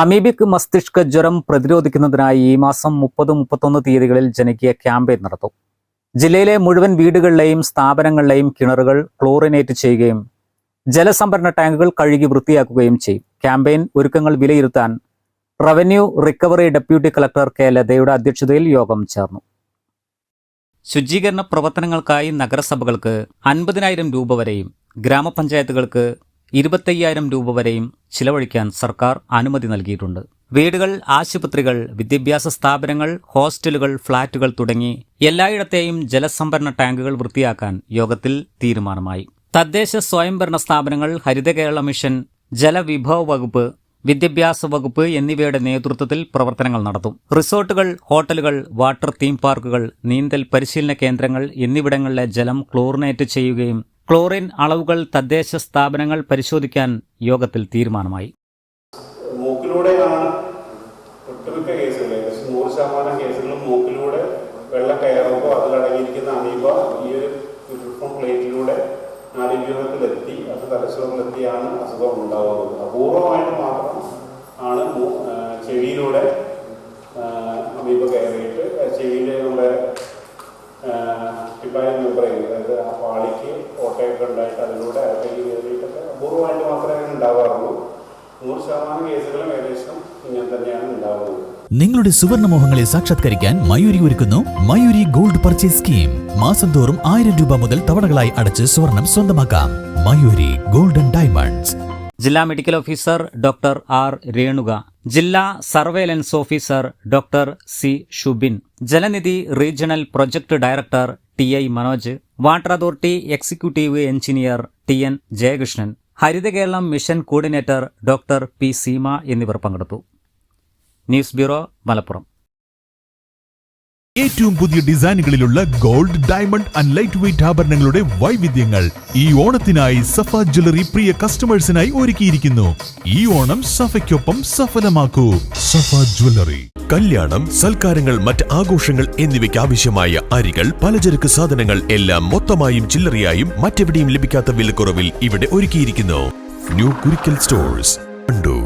Amoebic മസ്തിഷ്ക ജ്വരം പ്രതിരോധിക്കുന്നതിനായി ഈ മാസം മുപ്പത് മുപ്പത്തൊന്ന് തീയതികളിൽ ജനകീയ ക്യാമ്പയിൻ നടത്തും. ജില്ലയിലെ മുഴുവൻ വീടുകളിലെയും സ്ഥാപനങ്ങളിലെയും കിണറുകൾ ക്ലോറിനേറ്റ് ചെയ്യുകയും ജലസംഭരണ ടാങ്കുകൾ കഴുകി വൃത്തിയാക്കുകയും ചെയ്യും. ക്യാമ്പയിൻ ഒരുക്കങ്ങൾ വിലയിരുത്താൻ revenue recovery deputy collector K. ലതയുടെ അധ്യക്ഷതയിൽ യോഗം ചേർന്നു. ശുചീകരണ പ്രവർത്തനങ്ങൾക്കായി നഗരസഭകൾക്ക് അൻപതിനായിരം രൂപ വരെയും ഗ്രാമപഞ്ചായത്തുകൾക്ക് ഇരുപത്തയ്യായിരം രൂപ വരെയും ചിലവഴിക്കാൻ സർക്കാർ അനുമതി നൽകിയിട്ടുണ്ട്. വീടുകൾ ആശുപത്രികൾ വിദ്യാഭ്യാസ സ്ഥാപനങ്ങൾ ഹോസ്റ്റലുകൾ ഫ്ളാറ്റുകൾ തുടങ്ങി എല്ലായിടത്തെയും ജലസംഭരണ ടാങ്കുകൾ വൃത്തിയാക്കാൻ യോഗത്തിൽ തീരുമാനമായി. തദ്ദേശ സ്വയംഭരണ സ്ഥാപനങ്ങൾ ഹരിത കേരള മിഷൻ ജലവിഭവ വകുപ്പ് വിദ്യാഭ്യാസ വകുപ്പ് എന്നിവയുടെ നേതൃത്വത്തിൽ പ്രവർത്തനങ്ങൾ നടത്തും. റിസോർട്ടുകൾ ഹോട്ടലുകൾ വാട്ടർ തീം പാർക്കുകൾ നീന്തൽ പരിശീലന കേന്ദ്രങ്ങൾ എന്നിവിടങ്ങളിലെ ജലം ക്ലോറിനേറ്റ് ചെയ്യുകയും ക്ലോറിൻ അളവുകൾ തദ്ദേശ സ്ഥാപനങ്ങൾ പരിശോധിക്കാൻ യോഗത്തിൽ തീരുമാനമായി. മൂക്കിലൂടെയാണ് മൂക്കിലൂടെ വെള്ള ഈ അത് അസുഖം ഉണ്ടാവുന്നത്. അപൂർവമായിട്ട് മാത്രം ആണ് ചെവിയിലൂടെ ആ, അമീബ കയറിയിട്ട് ചെവിയിലെ നമ്മുടെ ടിപ്പായം മെമ്പറൈൻ അതായത് ആ പാളിക്ക് ഓട്ടയൊക്കെ ഉണ്ടായിട്ട് അതിലൂടെ അകത്തേക്ക് കയറിയിട്ടൊക്കെ അപൂർവമായിട്ട് മാത്രമേ ഉണ്ടാവാറുള്ളൂ. നൂറ് ശതമാനം കേസുകളും ഏകദേശം ഇങ്ങനെ തന്നെയാണ് ഉണ്ടാവുന്നത്. നിങ്ങളുടെ സുവർണ മോഹങ്ങളെ സാക്ഷാത്കരിക്കാൻ മയൂരി ഒരുക്കുന്നു മയൂരി ഗോൾഡ് പർച്ചേസ് സ്കീം. മാസം തോറും ആയിരം രൂപ മുതൽ തവണകളായി അടച്ച് സ്വർണം സ്വന്തമാക്കാം. Mayuri golden diamonds. ജില്ലാ medical officer doctor R Renuka ജില്ലാ surveillance officer doctor C Shubin Jalanidhi regional project director T I Manoj water authority executive engineer T N Jayakrishnan Haritha Keralam mission coordinator doctor P Seema എന്നിവർ പങ്കെടുത്തു. News bureau Malappuram. ഏറ്റവും പുതിയ ഡിസൈനുകളിലുള്ള gold diamond and light weight ആഭരണങ്ങളുടെ വൈവിധ്യങ്ങൾ ഈ ഓണത്തിനായി സഫ jewellery പ്രിയ കസ്റ്റമേഴ്സിനായി ഒരുക്കിയിരിക്കുന്നു. ഈ ഓണം സഫയ്ക്കൊപ്പം സഫലമാക്കൂ. സഫ ജ്വല്ലറി കല്യാണം സൽക്കാരങ്ങൾ മറ്റ് ആഘോഷങ്ങൾ എന്നിവയ്ക്ക് ആവശ്യമായ അരികൾ പലചരക്ക് സാധനങ്ങൾ എല്ലാം മൊത്തമായും ചില്ലറയായും മറ്റെവിടെയും ലഭിക്കാത്ത വിലക്കുറവിൽ ഇവിടെ ഒരുക്കിയിരിക്കുന്നു. ന്യൂ കുരിക്കൽ സ്റ്റോഴ്സ് കണ്ടു